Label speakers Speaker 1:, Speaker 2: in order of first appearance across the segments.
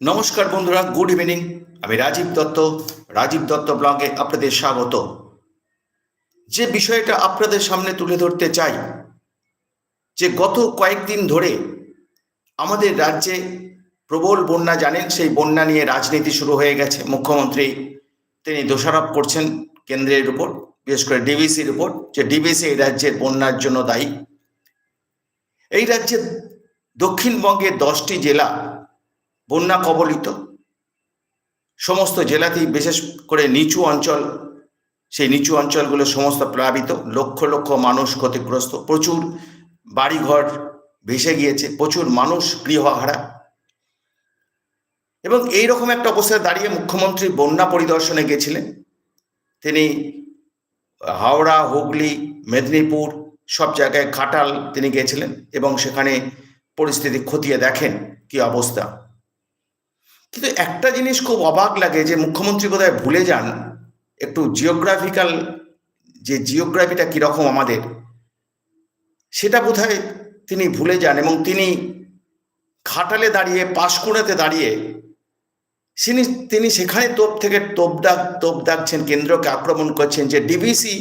Speaker 1: নমস্কার বন্ধুরা, good evening. আমি রাজীব দত্ত রাজীব দত্ত ব্লগে আপনাদের স্বাগত। যে বিষয়টা আপনাদের সামনে তুলে ধরতে চাই, যে গত কয়েকদিন ধরে আমাদের রাজ্যে প্রবল বন্যা জানেন, সেই বন্যা নিয়ে রাজনীতি শুরু হয়ে গেছে। মুখ্যমন্ত্রী তিনি দোষারোপ করছেন কেন্দ্রের উপর, বিশেষ করে ডিবিসির উপর, যে ডিবিসি এই রাজ্যের বন্যার জন্য দায়ী। এই রাজ্যের দক্ষিণবঙ্গের দশটি জেলা বন্যা কবলিত। সমস্ত জেলাতেই বিশেষ করে নিচু অঞ্চল, সেই নিচু অঞ্চলগুলো সমস্ত প্লাবিত। লক্ষ লক্ষ মানুষ ক্ষতিগ্রস্ত। প্রচুর বাড়িঘর ভেসে গিয়েছে। প্রচুর মানুষ গৃহহারা। এবং এই রকম একটা অবস্থায় দাঁড়িয়ে মুখ্যমন্ত্রী বন্যা পরিদর্শনে গেছিলেন। তিনি হাওড়া, হুগলি, মেদিনীপুর সব জায়গায়, ঘাটাল তিনি গেছিলেন এবং সেখানে পরিস্থিতি খতিয়ে দেখেন কি অবস্থা। কিন্তু একটা জিনিস খুব অবাক লাগে যে মুখ্যমন্ত্রী বোধহয় ভুলে যান একটু জিওগ্রাফিক্যাল যে জিওগ্রাফিটা কীরকম আমাদের, সেটা বোধহয় তিনি ভুলে যান এবং তিনি খাটালে দাঁড়িয়ে পাশকুড়াতে দাঁড়িয়ে তিনি তিনি সেখানে তোপ থেকে তোপ ডাক তোপ ডাকছেন কেন্দ্রকে আক্রমণ করছেন যে ডিবিসি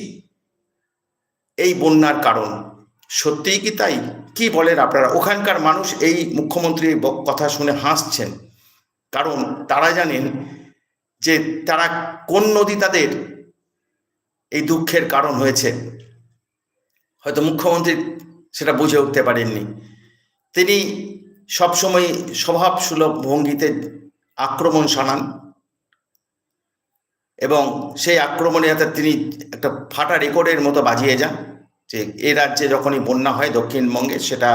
Speaker 1: এই বন্যার কারণ। সত্যিই কি তাই? কি বলেন আপনারা? ওখানকার মানুষ এই মুখ্যমন্ত্রীর কথা শুনে হাসছেন। কারণ তারা জানেন যে তারা কোন নদী তাদের এই দুঃখের কারণ হয়েছে। হয়তো মুখ্যমন্ত্রী সেটা বুঝে উঠতে পারেননি। তিনি সবসময় স্বভাব সুলভ ভঙ্গিতে আক্রমণ শানান এবং সেই আক্রমণে যাতে তিনি একটা ফাটা রেকর্ডের মতো বাজিয়ে যান যে এ রাজ্যে যখনই বন্যা হয় দক্ষিণবঙ্গে সেটা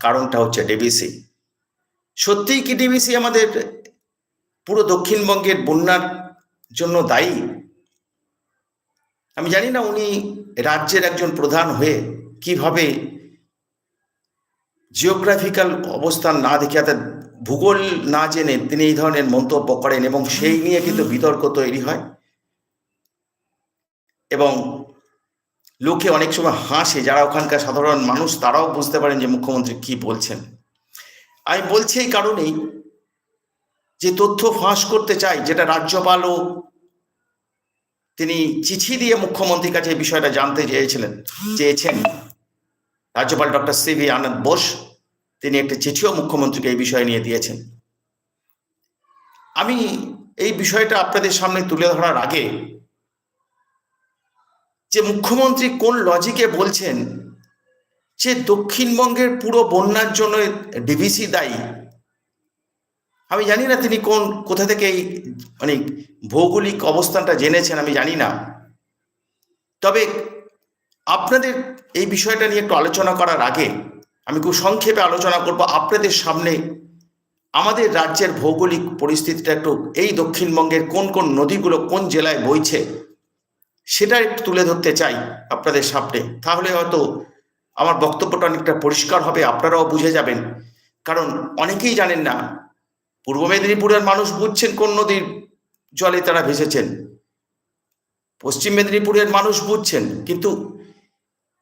Speaker 1: কারণটা হচ্ছে ডিবিসি। সত্যিই কি ডিবিসি আমাদের পুরো দক্ষিণবঙ্গের বন্যার জন্য দায়ী। আমি জানি না উনি রাজ্যের একজন প্রধান হয়ে কীভাবে জিওগ্রাফিক্যাল অবস্থান না দেখে, অর্থাৎ ভূগোল না জেনে তিনি এই ধরনের মন্তব্য করেন এবং সেই নিয়ে কিন্তু বিতর্ক তৈরি হয়। এবং লোকে অনেক সময় হাসে, যারা ওখানকার সাধারণ মানুষ, তারাও বুঝতে পারেন যে মুখ্যমন্ত্রী কি বলছেন। আমি বলছি এই কারণেই যে তথ্য ফাঁস করতে চাই যেটা রাজ্যপালও তিনি চিঠি দিয়ে মুখ্যমন্ত্রীর কাছে এই বিষয়টা জানতে চেয়েছিলেন, চেয়েছেন। রাজ্যপাল doctor C V Ananda Bose, তিনি একটি চিঠিও মুখ্যমন্ত্রীকে এই বিষয় নিয়ে দিয়েছেন। আমি এই বিষয়টা আপনাদের সামনে তুলে ধরার আগে যে মুখ্যমন্ত্রী কোন লজিকে বলছেন যে দক্ষিণবঙ্গের পুরো বন্যার জন্য ডিভিসি দায়ী আমি জানি না তিনি কোন, কোথা থেকে এই মানে ভৌগোলিক অবস্থানটা জেনেছেন, আমি জানি না। তবে আপনাদের এই বিষয়টা নিয়ে একটু আলোচনা করার আগে আমি খুব সংক্ষেপে আলোচনা করব আপনাদের সামনে। আমাদের রাজ্যের ভৌগোলিক পরিস্থিতিটা একটু এই দক্ষিণবঙ্গের কোন কোন নদীগুলো কোন জেলায় বইছে সেটা একটু তুলে ধরতে চাই আপনাদের সামনে। তাহলে হয়তো আমার বক্তব্যটা অনেকটা পরিষ্কার হবে, আপনারাও বুঝে যাবেন। কারণ অনেকেই জানেন না পূর্ব মেদিনীপুরের মানুষ বুঝছেন কোন নদীর জলে তারা ভেসেছেন। পশ্চিম মেদিনীপুরের মানুষ বুঝছেন, কিন্তু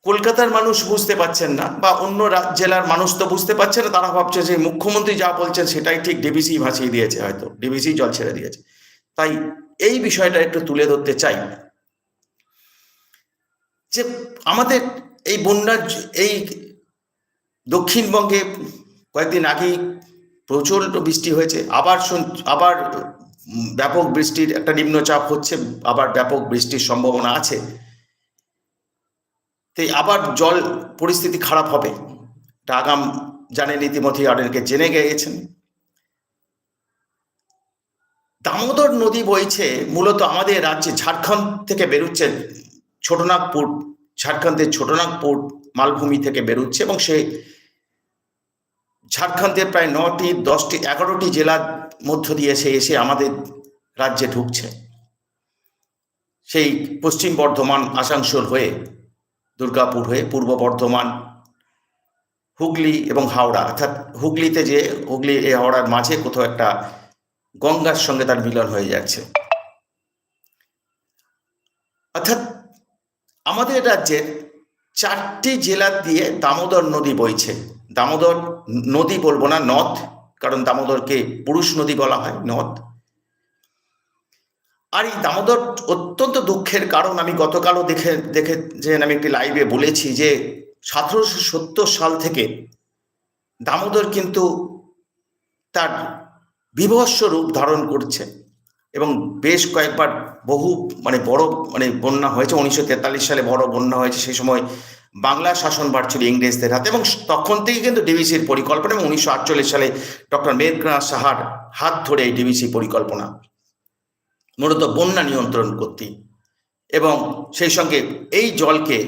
Speaker 1: কলকাতার মানুষ বুঝতে পারছেন না বা অন্য জেলার মানুষ তো বুঝতে পারছে না, তারা ভাবছে যে মুখ্যমন্ত্রী যা বলছেন সেটাই ঠিক ডিবিসি ভাসিয়ে দিয়েছে হয়তো ডিবিসি জল ছেড়ে দিয়েছে। তাই এই বিষয়টা একটু তুলে ধরতে চাই। যে আমাদের এই বন্যার এই দক্ষিণবঙ্গে কয়েকদিন আগেই প্রচণ্ড বৃষ্টি হয়েছে। আবার আবার ব্যাপক বৃষ্টির একটা নিম্নচাপ হচ্ছে, আবার ব্যাপক বৃষ্টির সম্ভাবনা আছে। তাই আবার জল পরিস্থিতি খারাপ হবে। এটা আগাম জানেন ইতিমধ্যে অনেকে জেনে গিয়েছেন। দামোদর নদী বইছে, মূলত আমাদের রাজ্যে ঝাড়খণ্ড থেকে বেরোচ্ছে, ছোটনাগপুর, ঝাড়খণ্ডের ছোটনাগপুর মালভূমি থেকে বেরোচ্ছে এবং সে ঝাড়খণ্ডের প্রায় নটি, দশটি, এগারোটি জেলার মধ্য দিয়ে সে এসে আমাদের রাজ্যে ঢুকছে। সেই পশ্চিম বর্ধমান, আসানসোল হয়ে, দুর্গাপুর হয়ে, পূর্ব বর্ধমান, হুগলি এবং হাওড়া। অর্থাৎ হুগলিতে যে, হুগলি এই হাওড়ার মাঝে কোথাও একটা গঙ্গার সঙ্গে তার মিলন হয়ে যাচ্ছে। অর্থাৎ আমাদের রাজ্যের চারটি জেলা দিয়ে দামোদর নদী বইছে। দামোদর নদী বলব না, নদ, কারণ দামোদরকে পুরুষ নদী বলা হয়, নদ। আর এই দামোদর অত্যন্ত দুঃখের কারণ আমি গতকালও দেখে দেখে, যে আমি একটি লাইভে বলেছি যে সতেরোশো সত্তর সাল থেকে দামোদর কিন্তু তার বিভৎস রূপ ধারণ করছে এবং বেশ কয়েকবার বহু মানে বড় মানে বন্যা হয়েছে, উনিশশো তেতাল্লিশ সালে বড় বন্যা হয়েছে, সেই সময় বাংলা শাসনভার ছিল ইংরেজদের হাতে এবং তখন থেকে কিন্তু ডিবিসির পরিকল্পনা এবং উনিশশো আটচল্লিশ সালে ডক্টর মেঘনাথ সাহার হাত ধরে এই ডিবিসি পরিকল্পনা, মূলত বন্যা নিয়ন্ত্রণ করতে এবং সেই সঙ্গে এই জলকে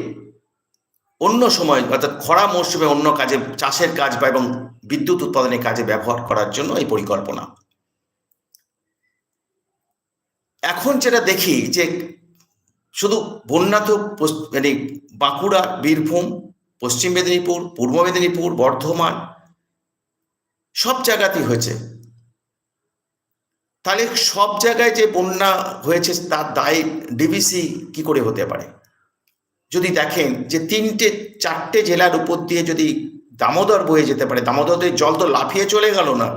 Speaker 1: অন্য সময় অর্থাৎ খরা মৌসুমে অন্য কাজে, চাষের কাজ বা এবং বিদ্যুৎ উৎপাদনের কাজে ব্যবহার করার জন্য এই পরিকল্পনা। এখন যেটা দেখি যে শুধু বন্যা তো মানে বাঁকুড়া, বীরভূম, পশ্চিম মেদিনীপুর, পূর্ব মেদিনীপুর, বর্ধমান, সব জায়গাতেই হয়েছে। তাহলে সব জায়গায় যে বন্যা হয়েছে তার দায় ডিবিসি কি করে হতে পারে? যদি দেখেন যে তিনটে, চারটে জেলার উপর দিয়ে যদি দামোদর বয়ে যেতে পারে, দামোদরের জল তো লাফিয়ে চলে গেল না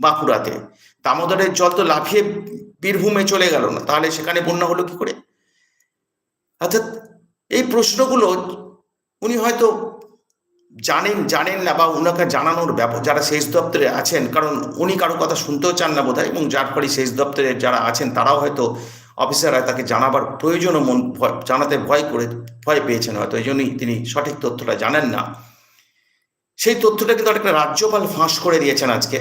Speaker 1: বাঁকুড়াতে। দামোদরের জল তো লাফিয়ে বীরভূমে চলে গেল না, তাহলে সেখানে বন্যা হলো কি করে? অর্থাৎ এই প্রশ্নগুলো উনি হয়তো জানেন জানেন না বা ওনাকে জানানোর ব্যাপার, যারা সেচ দপ্তরে আছেন, কারণ উনি কারও কথা শুনতেও চান না বোধহয় এবং যার ফলে সেচ দপ্তরে যারা আছেন, তারাও হয়তো অফিসাররা তাকে জানাবার প্রয়োজনও মন জানাতে ভয় করে, ভয় পেয়েছেন হয়তো, এই জন্যই তিনি সঠিক তথ্যটা জানেন না। সেই তথ্যটা কিন্তু একটা রাজ্যপাল ফাঁস করে দিয়েছেন আজকে।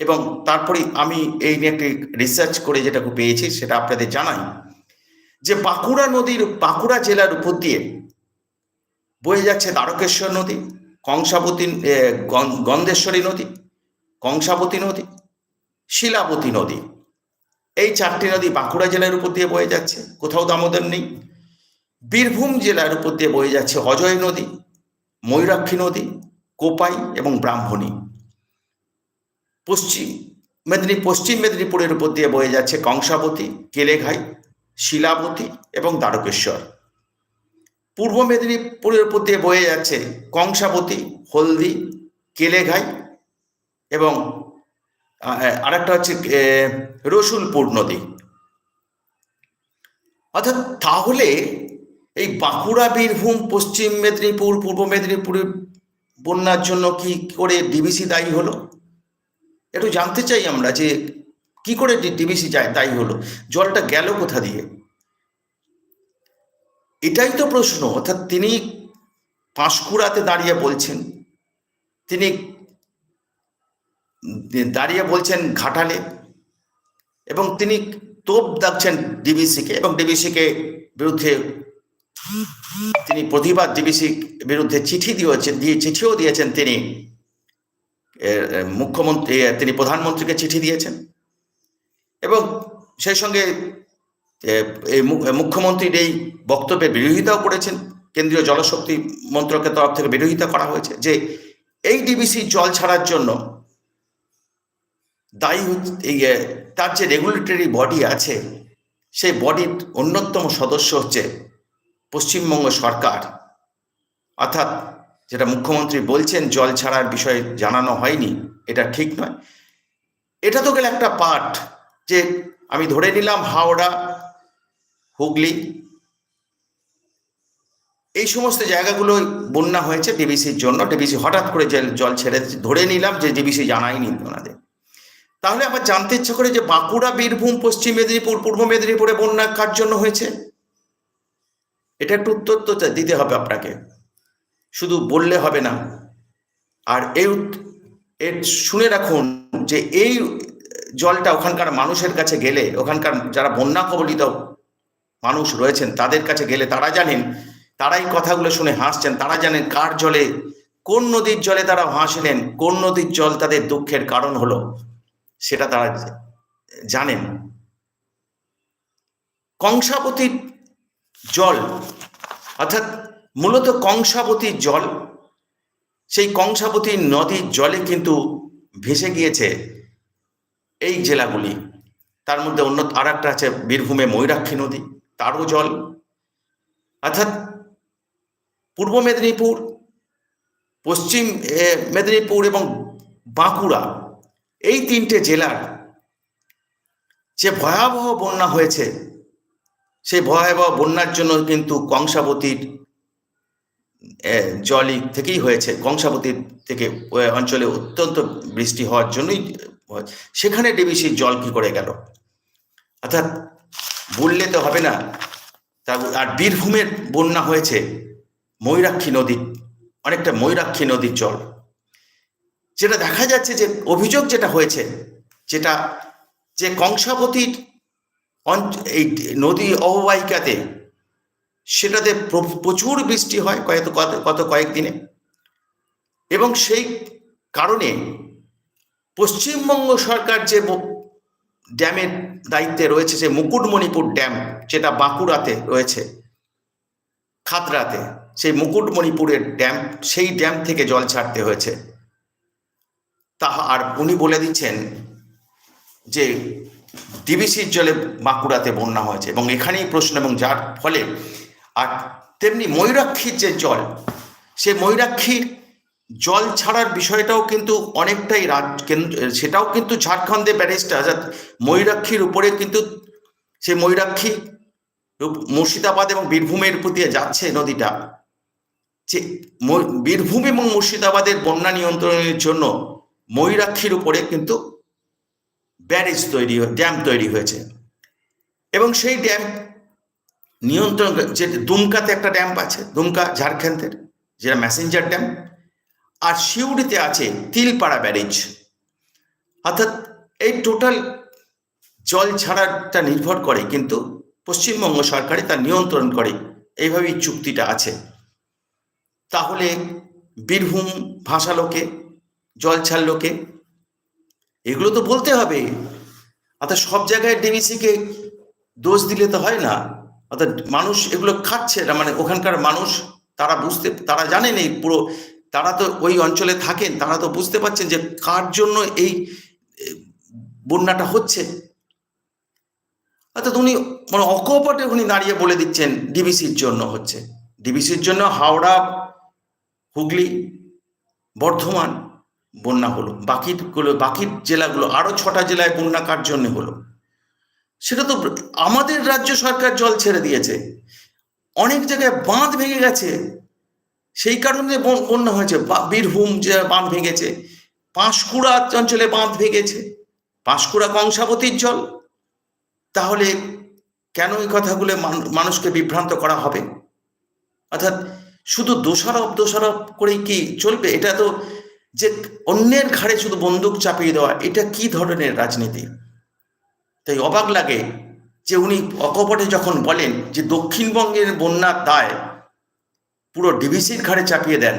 Speaker 1: এবং তারপরে আমি এই নিয়ে একটি রিসার্চ করে যেটা পেয়েছি, সেটা আপনাদের জানাই। যে বাঁকুড়া নদীর, বাঁকুড়া জেলার উপর দিয়ে বয়ে যাচ্ছে দ্বারকেশ্বর নদী, কংসাবতী গন- গন্ধেশ্বরী নদী, কংসাবতী নদী, শিলাবতী নদী। এই চারটি নদী বাঁকুড়া জেলার উপর দিয়ে বয়ে যাচ্ছে, কোথাও দামোদর নেই। বীরভূম জেলার উপর দিয়ে বয়ে যাচ্ছে অজয় নদী, ময়ূরাক্ষী নদী, কোপাই এবং ব্রাহ্মণী। পশ্চিম মেদিনী পশ্চিম মেদিনীপুরের উপর দিয়ে বয়ে যাচ্ছে কংসাবতী, কেলেঘাই শিলাবতী এবং দ্বারকেশ্বর। পূর্ব মেদিনীপুরের উপর দিয়ে বয়ে যাচ্ছে কংসাবতী, হলদি, কেলেঘাই এবং আরেকটা হচ্ছে রসুলপুর নদী। অর্থাৎ তাহলে এই বাঁকুড়া, বীরভূম, পশ্চিম মেদিনীপুর, পূর্ব মেদিনীপুরের বন্যার জন্য কি করে ডিবিসি দায়ী হলো? একটু জানতে চাই আমরা যে কি করে ডিবিসি যায়? তাই হলো। জলটা গেল কোথা দিয়ে? এটাই তো প্রশ্ন। অর্থাৎ তিনি পাঁশকুড়াতে দাঁড়িয়ে বলছেন। তিনি দাঁড়িয়ে বলছেন ঘাটালে এবং তিনি তোপ দাগছেন ডিবিসিকে এবং ডিবিসিকে বিরুদ্ধে তিনি প্রতিবাদ ডিবিসি বিরুদ্ধে চিঠি দিয়েছেন, দিয়ে চিঠিও দিয়েছেন তিনি। মুখ্যমন্ত্রী, তিনি প্রধানমন্ত্রীকে চিঠি দিয়েছেন। এবং সেই সঙ্গে এই মুখ্যমন্ত্রীর এই বক্তব্যের বিরোধিতাও করেছেন। কেন্দ্রীয় জলশক্তি মন্ত্রকের তরফ থেকে বিরোধিতা করা হয়েছে যে, এই ডিবিসি জল ছাড়ার জন্য দায়ী হচ্ছে- তার যে রেগুলেটরি বডি আছে, সেই বডির অন্যতম সদস্য হচ্ছে পশ্চিমবঙ্গ সরকার। অর্থাৎ যেটা মুখ্যমন্ত্রী বলছেন, জল ছাড়ার বিষয়ে জানানো হয়নি, এটা ঠিক নয়। এটা তো গেলে একটা পার্ট যে আমি ধরে নিলাম হাওড়া, হুগলি, এই সমস্ত জায়গাগুলো বন্যা হয়েছে ডিবিসির জন্য। ডিবিসি হঠাৎ করে জল ছেড়ে ধরে নিলাম যে ডিবিসি জানায়নি ওনাদের তাহলে আবার জানতে ইচ্ছা করে যে বাঁকুড়া, বীরভূম, পশ্চিম মেদিনীপুর, পূর্ব মেদিনীপুরে বন্যা কার জন্য হয়েছে? এটা একটু উত্তর তো দিতে হবে আপনাকে। শুধু বললে হবে না। আর এই এর শুনে রাখুন যে এই জলটা ওখানকার মানুষের কাছে গেলে, ওখানকার যারা বন্যা কবলিত মানুষ রয়েছেন, তাদের কাছে গেলে তারা জানেন, তারাই কথাগুলো শুনে হাসছেন, তারা জানেন কার জলে, কোন নদীর জলে তারা হাসলেন, কোন নদীর জল তাদের দুঃখের কারণ হলো, সেটা তারা জানেন। কংসাবতীর জল, অর্থাৎ মূলত কংসাবতীর জল, সেই কংসাবতী নদীর জলে কিন্তু ভেসে গিয়েছে। এই জেলাগুলি, তার মধ্যে অন্য আর একটা আছে বীরভূমে ময়ূরাক্ষী নদী, তারও জল অর্থাৎ পূর্ব মেদিনীপুর, পশ্চিম মেদিনীপুর এবং বাঁকুড়া এই তিনটে জেলার যে ভয়াবহ বন্যা হয়েছে, সেই ভয়াবহ বন্যার জন্য কিন্তু কংসাবতীর জলই থেকেই হয়েছে কংসাবতীর থেকে অঞ্চলে অত্যন্ত বৃষ্টি হওয়ার জন্যই। সেখানে ডিবিসির জল কি করে গেল? অর্থাৎ বললে তো হবে না, তা আর বীরভূমের বন্যা হয়েছে, ময়ূরাক্ষী নদী, অনেকটা ময়ূরাক্ষী নদীর জল। যেটা দেখা যাচ্ছে যে অভিযোগ যেটা হয়েছে, যেটা যে কংসাবতীর এই নদী অববাহিকাতে সেটাতে প্রচুর বৃষ্টি হয় কয়েক কত কয়েকদিনে। এবং সেই কারণে পশ্চিমবঙ্গ সরকার যে ড্যামের দায়িত্বে রয়েছে, যে মুকুটমণিপুর ড্যাম, যেটা বাঁকুড়াতে রয়েছে, খাতড়াতে, সেই মুকুটমণিপুরের ড্যাম, সেই ড্যাম থেকে জল ছাড়তে হয়েছে। তা আর উনি বলে দিচ্ছেন যে ডিবিসির জলে বাঁকুড়াতে বন্যা হয়েছে, এবং এখানেই প্রশ্ন, এবং যার ফলে আর তেমনি ময়ূরাক্ষীর যে জল, সে ময়ূরাক্ষীর জল ছাড়ার বিষয়টাও কিন্তু অনেকটাই রাজ সেটাও কিন্তু ঝাড়খণ্ডে ব্যারেজটা অর্থাৎ ময়ূরাক্ষীর উপরে কিন্তু সে ময়ূরাক্ষী মুর্শিদাবাদ এবং বীরভূমের দিয়ে যাচ্ছে নদীটা। যে বীরভূম এবং মুর্শিদাবাদের বন্যা নিয়ন্ত্রণের জন্য ময়ূরাক্ষীর উপরে কিন্তু ব্যারেজ তৈরি ড্যাম তৈরি হয়েছে। এবং সেই ড্যাম নিয়ন্ত্রণ, যে দুমকাতে একটা ড্যাম আছে, দুমকা ঝাড়খণ্ডের, যেটা ম্যাসেঞ্জার ড্যাম আর সিউড়িতে আছে তিলপাড়া ব্যারেজ। অর্থাৎ এই টোটাল জল ছাড়াটা নির্ভর করে, কিন্তু পশ্চিমবঙ্গ সরকারই তা নিয়ন্ত্রণ করে, এইভাবেই চুক্তিটা আছে। তাহলে বীরভূম ভাষালোকে জল ছাড়লোকে এগুলো তো বলতে হবে। অর্থাৎ সব জায়গায় ডিবিসিকে দোষ দিলে তো হয় না। অর্থাৎ মানুষ এগুলো খাচ্ছে না মানে ওখানকার মানুষ, তারা বুঝতে, তারা জানেন এই পুরো তারা তো ওই অঞ্চলে থাকেন, তারা তো বুঝতে পারছেন যে কার জন্য এই বন্যাটা হচ্ছে। অর্থাৎ উনি মানে অকপটে উনি দাঁড়িয়ে বলে দিচ্ছেন ডিবিসির জন্য হচ্ছে। ডিবিসির জন্য হাওড়া, হুগলি, বর্ধমান বন্যা হলো। বাকিগুলো, বাকি জেলাগুলো, আরও ছটা জেলায় বন্যা কার জন্য হলো? সেটা তো আমাদের রাজ্য সরকার জল ছেড়ে দিয়েছে। অনেক জায়গায় বাঁধ ভেঙে গেছে। সেই কারণে বন্যা হয়েছে। বীরভূম যে বাঁধ ভেঙেছে, পাঁশকুড়া অঞ্চলে বাঁধ ভেঙেছে, পাঁশকুড়া কংসাবতীর জল। তাহলে কেন এই কথাগুলো মানুষকে বিভ্রান্ত করা হবে? অর্থাৎ শুধু দোষারোপ দোষারোপ করেই কি চলবে? এটা তো যে অন্যের ঘাড়ে শুধু বন্দুক চাপিয়ে দেওয়া, এটা কি ধরনের রাজনীতি? তাই অবাক লাগে যে উনি অকপটে যখন বলেন যে দক্ষিণবঙ্গের বন্যার দায় পুরো ডিভিসির ঘাড়ে চাপিয়ে দেন।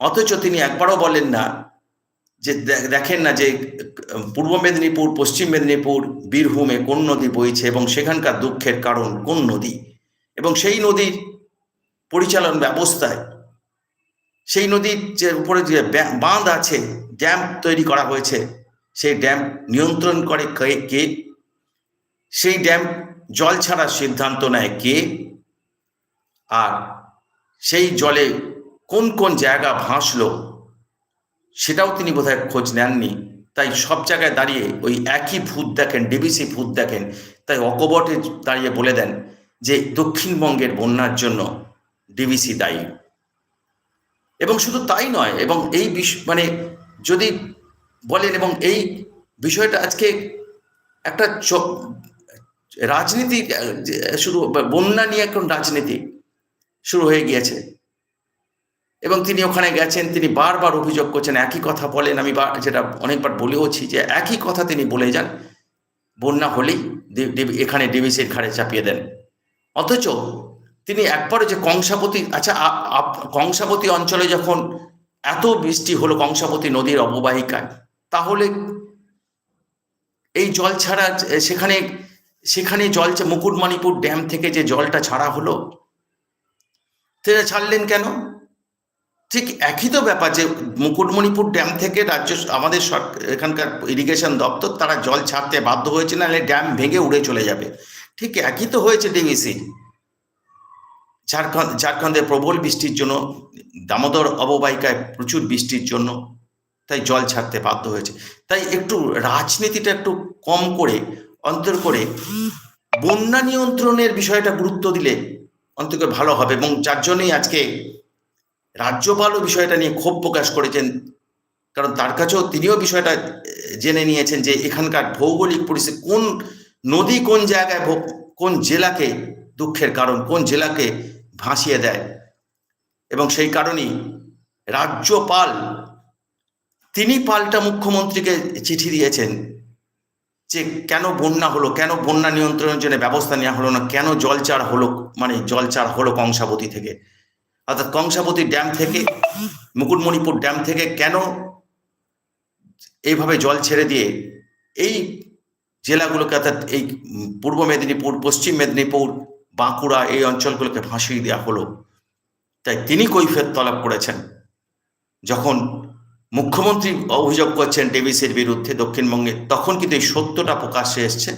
Speaker 1: অথচ তিনি একবারও বলেন না যে দেখেন না যে পূর্ব মেদিনীপুর, পশ্চিম মেদিনীপুর, বীরভূমে কোন নদী বইছে এবং সেখানকার দুঃখের কারণ কোন নদী? এবং সেই নদীর পরিচালন ব্যবস্থায়, সেই নদীর যে উপরে যে বাঁধ আছে, ড্যাম তৈরি করা হয়েছে, সেই ড্যাম নিয়ন্ত্রণ করে কে কে? সেই ড্যাম জল ছাড়ার সিদ্ধান্ত নেয় কে? আর সেই জলে কোন কোন জায়গা ভাসলো, সেটাও তিনি বোধহয় খোঁজ নেননি। তাই সব জায়গায় দাঁড়িয়ে ওই একই ভূত দেখেন, ডিবিসি ভূত দেখেন, তাই অকবটে দাঁড়িয়ে বলে দেন যে দক্ষিণবঙ্গের বন্যার জন্য ডিবিসি দায়ী। এবং শুধু তাই নয়, এবং এই বিষ মানে যদি বলেন এবং এই বিষয়টা আজকে একটা রাজনীতি শুরু বন্যা নিয়ে এখন রাজনীতি শুরু হয়ে গিয়েছে। এবং তিনি ওখানে গেছেন, তিনি বারবার অভিযোগ করছেন, একই কথা বলেন। আমি যেটা অনেকবার বলেওছি যে একই কথা তিনি বলে যান, বন্যা হলেই এখানে ডিবিসির ঘাড়ে চাপিয়ে দেন। অথচ তিনি একবারে যে কংসাবতী আচ্ছা কংসাবতী অঞ্চলে যখন এত বৃষ্টি হলো কংসাবতী নদীর অববাহিকায়, তাহলে এই জল ছাড়া, সেখানে সেখানে জল মুকুটমণিপুর ড্যাম থেকে যে জলটা ছাড়া হলো সেটা ছাড়লেন কেন? ঠিক একই তো ব্যাপার যে মুকুটমণিপুর ড্যাম থেকে রাজ্য আমাদের এখানকার ইরিগেশন দপ্তর তারা জল ছাড়তে বাধ্য হয়েছে, নাহলে ড্যাম ভেঙে উড়ে চলে যাবে। ঠিক একই তো হয়েছে ডিভিসি ঝাড়খণ্ড, ঝাড়খণ্ডে প্রবল বৃষ্টির জন্য, দামোদর অববাহিকায় প্রচুর বৃষ্টির জন্য তাই জল ছাড়তে বাধ্য হয়েছে। তাই একটু রাজনীতিটা একটু কম করে, অন্তর করে বন্যা নিয়ন্ত্রণের বিষয়টা গুরুত্ব দিলে অন্তত ভালো হবে এবং যার জন্যই আজকে রাজ্যপালও বিষয়টা নিয়ে ক্ষোভ প্রকাশ করেছেন। কারণ তার কাছেও তিনিও বিষয়টা জেনে নিয়েছেন যে এখানকার ভৌগোলিক পরিস্থিতি, কোন নদী কোন জায়গায় কোন জেলাকে দুঃখের কারণ, কোন জেলাকে ভাসিয়ে দেয়। এবং সেই কারণেই রাজ্যপাল, তিনি পাল্টা মুখ্যমন্ত্রীকে চিঠি দিয়েছেন। যে কেন বন্যা হলো, কেন বন্যা নিয়ন্ত্রণের জন্য ব্যবস্থা নেওয়া হলো না, কেন জলচার হলো মানে জলচার হলো কংসাবতী থেকে? অর্থাৎ কংসাবতী ড্যাম থেকে, মুকুটমণিপুর ড্যাম থেকে কেন এইভাবে জল ছেড়ে দিয়ে এই জেলাগুলোকে অর্থাৎ এই পূর্ব মেদিনীপুর, পশ্চিম মেদিনীপুর, বাঁকুড়া এই অঞ্চলগুলোকে ভাসিয়ে দেওয়া হলো। তাই তিনি কৈফিয়ত তলব করেছেন। যখন মুখ্যমন্ত্রী অভিযোগ করছেন ডেভিসের বিরুদ্ধে দক্ষিণবঙ্গে, তখন কিন্তু এই সত্যটা প্রকাশ্যে এসছে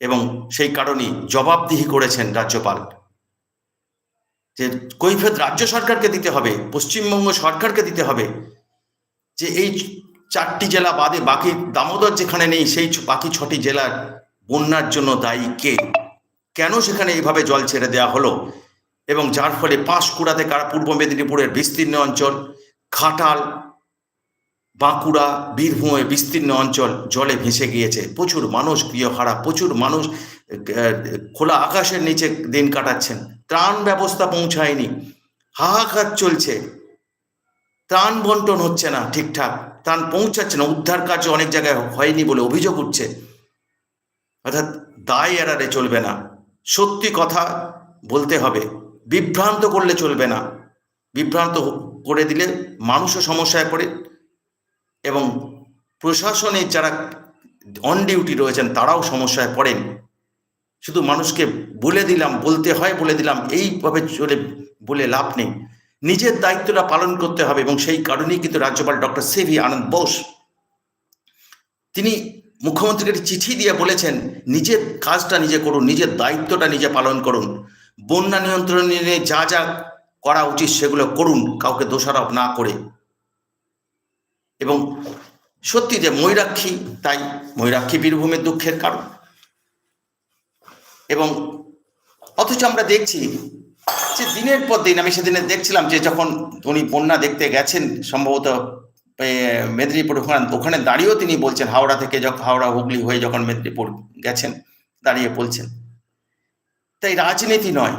Speaker 1: এবং সেই কারণেই জবাবদিহি করেছেন রাজ্যপাল। যে কৈফিয়ত রাজ্য সরকারকে দিতে হবে, পশ্চিমবঙ্গ সরকারকে দিতে হবে, যে এই চারটি জেলা বাদে বাকি দামোদর যেখানে নেই, সেই বাকি ছটি জেলার বন্যার জন্য দায়ী কে? কেন সেখানে এইভাবে জল ছেড়ে দেওয়া হলো? এবং যার ফলে পাঁশকুড়াতে থেকে আর পূর্ব মেদিনীপুরের বিস্তীর্ণ অঞ্চল, ঘাটাল বাঁকুড়া, বীরভূমে বিস্তীর্ণ অঞ্চল জলে ভেসে গিয়েছে। প্রচুর মানুষ গৃহহারা, প্রচুর মানুষ খোলা আকাশের নিচে দিন কাটাচ্ছেন। ত্রাণ ব্যবস্থা পৌঁছায়নি। হাহাকার চলছে। ত্রাণ বন্টন হচ্ছে না ঠিকঠাক। ত্রাণ পৌঁছাচ্ছে না, উদ্ধার কার্য অনেক জায়গায় হয়নি বলে অভিযোগ উঠছে। অর্থাৎ দায় এড়ালে চলবে না। সত্যি কথা বলতে হবে, বিভ্রান্ত করলে চলবে না। বিভ্রান্ত করে দিলে মানুষও সমস্যায় পড়ে এবং প্রশাসনে যারা অন ডিউটি রয়েছেন, তারাও সমস্যায় পড়েন। শুধু মানুষকে বলে দিলাম, বলতে হয় বলে দিলাম, এইভাবে চলে বলে লাভ নেই। নিজের দায়িত্বটা পালন করতে হবে এবং সেই কারণেই কিন্তু রাজ্যপাল ডক্টর সিভি আনন্দ বোস, তিনি মুখ্যমন্ত্রীকে একটি চিঠি দিয়ে বলেছেন, নিজের কাজটা নিজে করুন, নিজের দায়িত্বটা নিজে পালন করুন। বন্যা নিয়ন্ত্রণ নিয়ে যা যা করা উচিত সেগুলো করুন, কাউকে দোষারোপ না করে। এবং সত্যি যে ময়ূরাক্ষী তাই ময়ূরাক্ষী বীরভূমের দুঃখের কারণ। এবং অথচ আমরা দেখছি যে দিনের পর দিন, আমি সেদিনে দেখছিলাম যে যখন উনি বন্যা দেখতে গেছেন, সম্ভবত মেদিনীপুর ওখানে ওখানে দাঁড়িয়েও তিনি বলছেন, হাওড়া থেকে যখন হাওড়া হুগলি হয়ে যখন মেদিনীপুর গেছেন, দাঁড়িয়ে বলছেন। তাই রাজনীতি নয়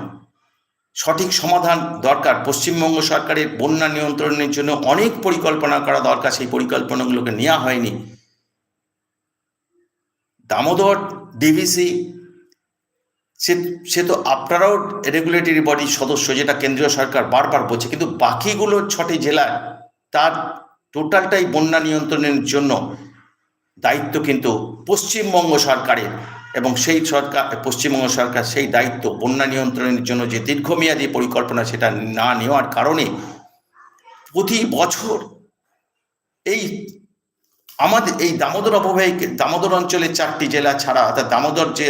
Speaker 1: সঠিক সমাধান দরকার। পশ্চিমবঙ্গ সরকারের বন্যা নিয়ন্ত্রণের জন্য অনেক পরিকল্পনা করা দরকার। সেই পরিকল্পনাগুলোকে নেওয়া হয়নি। দামোদর ডিভিসি সে সে তো আপনারাও রেগুলেটরি বডির সদস্য যেটা কেন্দ্রীয় সরকার বারবার বলছে। কিন্তু বাকিগুলো ছটি জেলায় তার টোটালটাই বন্যা নিয়ন্ত্রণের জন্য দায়িত্ব কিন্তু পশ্চিমবঙ্গ সরকারের। এবং সেই সরকার, পশ্চিমবঙ্গ সরকার সেই দায়িত্ব বন্যা নিয়ন্ত্রণের জন্য যে দীর্ঘমেয়াদী পরিকল্পনা সেটা না নেওয়ার কারণে প্রতি বছর এই আমাদের, এই দামোদর অববাহিকা দামোদর অঞ্চলের চারটি জেলা ছাড়া, অর্থাৎ দামোদর যে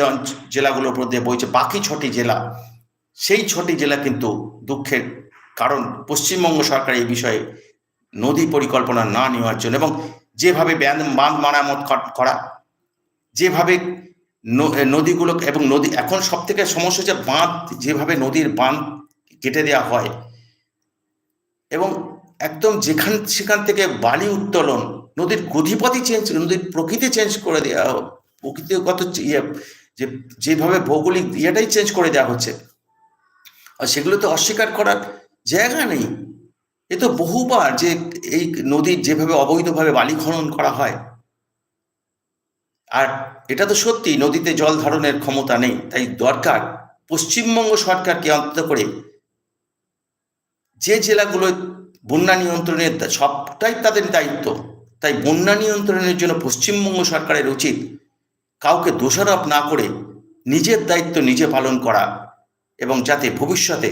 Speaker 1: জেলাগুলোর মধ্যে বইছে, বাকি ছটি জেলা, সেই ছটি জেলা কিন্তু দুঃখের কারণ পশ্চিমবঙ্গ সরকার এই বিষয়ে নদী পরিকল্পনা না নেওয়ার জন্য এবং যেভাবে বাঁধ, মারামত করা, যেভাবে নদীগুলো, এবং নদী, এখন সব থেকে সমস্যা হচ্ছে বাঁধ, যেভাবে নদীর বাঁধ কেটে দেওয়া হয়, এবং একদম যেখান, সেখান থেকে বালি উত্তোলন, নদীর গতিপথই চেঞ্জ নদীর প্রকৃতি চেঞ্জ করে দেওয়া প্রকৃতিগত ইয়ে যে, যেভাবে ভৌগোলিক ইয়েটাই চেঞ্জ করে দেওয়া হচ্ছে, আর সেগুলো তো অস্বীকার করার জায়গা নেই, এ তো বহুবার যে, এই নদীর যেভাবে অবৈধভাবে বালি খনন করা হয় আর এটা তো সত্যি নদীতে জল ধারণের ক্ষমতা নেই, তাই দরকার পশ্চিমবঙ্গ সরকারকে অন্তত করে যে জেলাগুলো বন্যা নিয়ন্ত্রণের সবটাই তাদের দায়িত্ব, তাই বন্যা নিয়ন্ত্রণের জন্য পশ্চিমবঙ্গ সরকারের উচিত কাউকে দোষারোপ না করে নিজের দায়িত্ব নিজে পালন করা এবং যাতে ভবিষ্যতে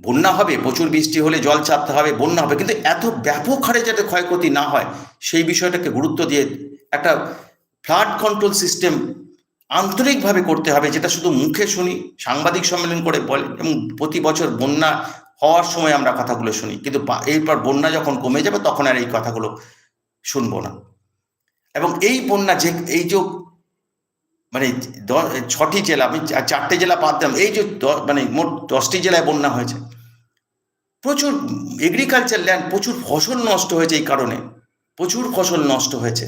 Speaker 1: বন্যা হবে, প্রচুর বৃষ্টি হলে জল চাপতে হবে, বন্যা হবে, কিন্তু এত ব্যাপক হারে যাতে ক্ষয়ক্ষতি না হয়, সেই বিষয়টাকে গুরুত্ব দিয়ে একটা ফ্লাড কন্ট্রোল সিস্টেম আন্তরিকভাবে করতে হবে, যেটা শুধু মুখে শুনি, সাংবাদিক সম্মেলন করে বলে, এবং প্রতি বছর বন্যা হওয়ার সময় আমরা কথাগুলো শুনি। কিন্তু এরপর বন্যা যখন কমে যাবে, তখন আর এই কথাগুলো শুনব না। এবং এই বন্যা যে, এই যে মানে ছটি জেলা, আমি চারটে জেলা বাদ দিলাম, এই যে মানে মোট দশটি জেলায় বন্যা হয়েছে, প্রচুর এগ্রিকালচার ল্যান্ড প্রচুর ফসল নষ্ট হয়েছে এই কারণে, প্রচুর ফসল নষ্ট হয়েছে।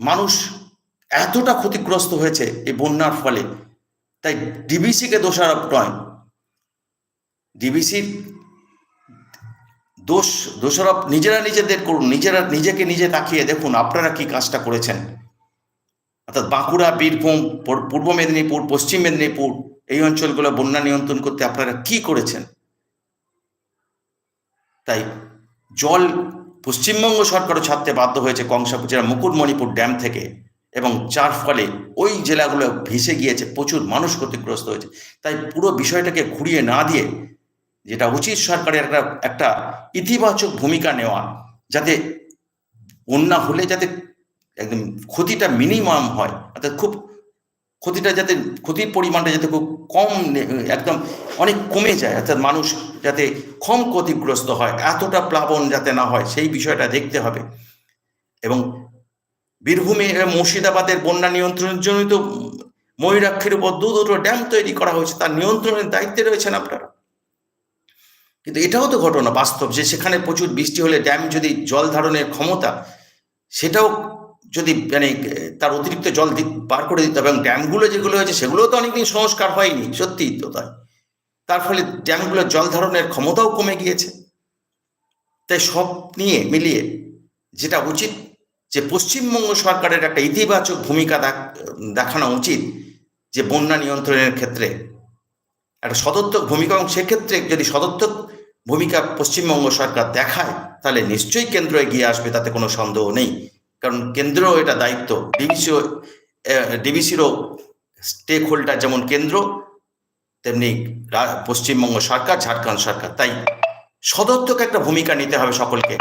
Speaker 1: মানুষ এতটা ক্ষতিগ্রস্ত হয়েছে এই বন্যার ফলে। তাই ডিবিসিকে দোষারোপ নয়। ডিবিসির দোষ, দোষারোপ নিজেরা নিজেদের করুন, নিজেরা নিজেকে নিজে তাকিয়ে দেখুন আপনারা কি কাজটা করেছেন। অর্থাৎ বাঁকুড়া, বীরভূম পূর্ব মেদিনীপুর, পশ্চিম মেদিনীপুর, এই অঞ্চলগুলো বন্যা নিয়ন্ত্রণ করতে আপনারা কি করেছেন? তাই জল পশ্চিমবঙ্গ সরকারও ছাড়তে বাধ্য হয়েছে কংসাপুর জেলা মুকুটমণিপুর ড্যাম থেকে এবং যার ফলে ওই জেলাগুলো ভেসে গিয়েছে, প্রচুর মানুষ ক্ষতিগ্রস্ত হয়েছে। তাই পুরো বিষয়টাকে ঘুরিয়ে না দিয়ে যেটা উচিত সরকারের একটা একটা ইতিবাচক ভূমিকা নেওয়া, যাতে বন্যা হলে যাতে একদম ক্ষতিটা মিনিমাম হয়, অর্থাৎ খুব ক্ষতিটা যাতে, ক্ষতির পরিমাণটা যাতে খুব কম একদম অনেক কমে যায়, অর্থাৎ মানুষ যাতে কম ক্ষতিগ্রস্ত হয়, এতটা প্লাবন যাতে না হয়, সেই বিষয়টা দেখতে হবে। এবং বীরভূমে মুর্শিদাবাদের বন্যা নিয়ন্ত্রণের জন্য তো ময়ূরাক্ষের উপর দু দুটো ড্যাম তৈরি করা হয়েছে, তার নিয়ন্ত্রণের দায়িত্বে রয়েছেন আপনারা। কিন্তু এটাও তো ঘটনা বাস্তব, যে সেখানে প্রচুর বৃষ্টি হলে ড্যাম যদি জল ধারণের ক্ষমতা, সেটাও যদি মানে তার অতিরিক্ত জল বার করে দিতে হবে, এবং ড্যামগুলো যেগুলো হয়েছে, সেগুলোও তো অনেকদিন সংস্কার হয়নি, সত্যিই তো তাই। তার ফলে ড্যামগুলোর জল ধারণের ক্ষমতাও কমে গিয়েছে। তাই সব নিয়ে মিলিয়ে যেটা উচিত যে পশ্চিমবঙ্গ সরকারের একটা ইতিবাচক ভূমিকা দেখ- দেখানো উচিত যে বন্যা নিয়ন্ত্রণের ক্ষেত্রে। একটা সদর্থক ভূমিকা এবং সেক্ষেত্রে যদি সদর্থক ভূমিকা পশ্চিমবঙ্গ সরকার দেখায়, তাহলে নিশ্চয়ই কেন্দ্র এগিয়ে আসবে, তাতে কোনো সন্দেহ নেই। কারণ কেন্দ্রও এটা দায়িত্ব। ডিবিসিও ডিবিসিরও স্টেক হোল্ডার যেমন কেন্দ্র তেমনি পশ্চিমবঙ্গ সরকার, ঝাড়খণ্ড সরকার। তাই সদর্থক একটা ভূমিকা নিতে হবে সকলকে।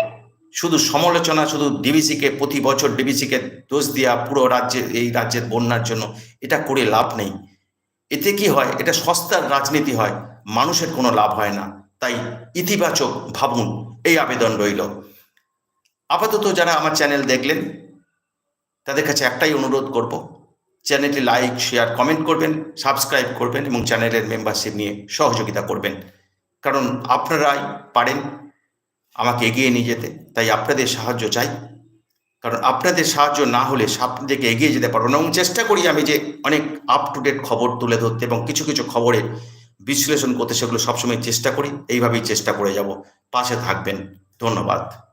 Speaker 1: শুধু সমালোচনা, শুধু ডিবিসিকে, প্রতি বছর ডিবিসিকে দোষ দেওয়া পুরো রাজ্যের এই রাজ্যের বন্যার জন্য এটা করে লাভ নেই। এতে কি হয়? এটা সস্তার রাজনীতি হয়, মানুষের কোনো লাভ হয় না। তাই ইতিবাচক ভাবুন, এই আবেদন রইল। আপাতত যারা আমার চ্যানেল দেখলেন, তাদের কাছে একটাই অনুরোধ করব চ্যানেলটি লাইক, শেয়ার, কমেন্ট করবেন, সাবস্ক্রাইব করবেন এবং চ্যানেলের মেম্বারশিপ নিয়ে সহযোগিতা করবেন। কারণ আপনারাই পারেন আমাকে এগিয়ে নিয়ে যেতে, তাই আপনাদের সাহায্য চাই। কারণ আপনাদের সাহায্য না হলে আপনাদেরকে এগিয়ে যেতে পারব না। এবং চেষ্টা করি আমি যে অনেক আপ টু ডেট খবর তুলে ধরতে এবং কিছু কিছু খবরের বিশ্লেষণ করতে, সেগুলো সবসময় চেষ্টা করি। এইভাবেই চেষ্টা করে যাব। পাশে থাকবেন। ধন্যবাদ।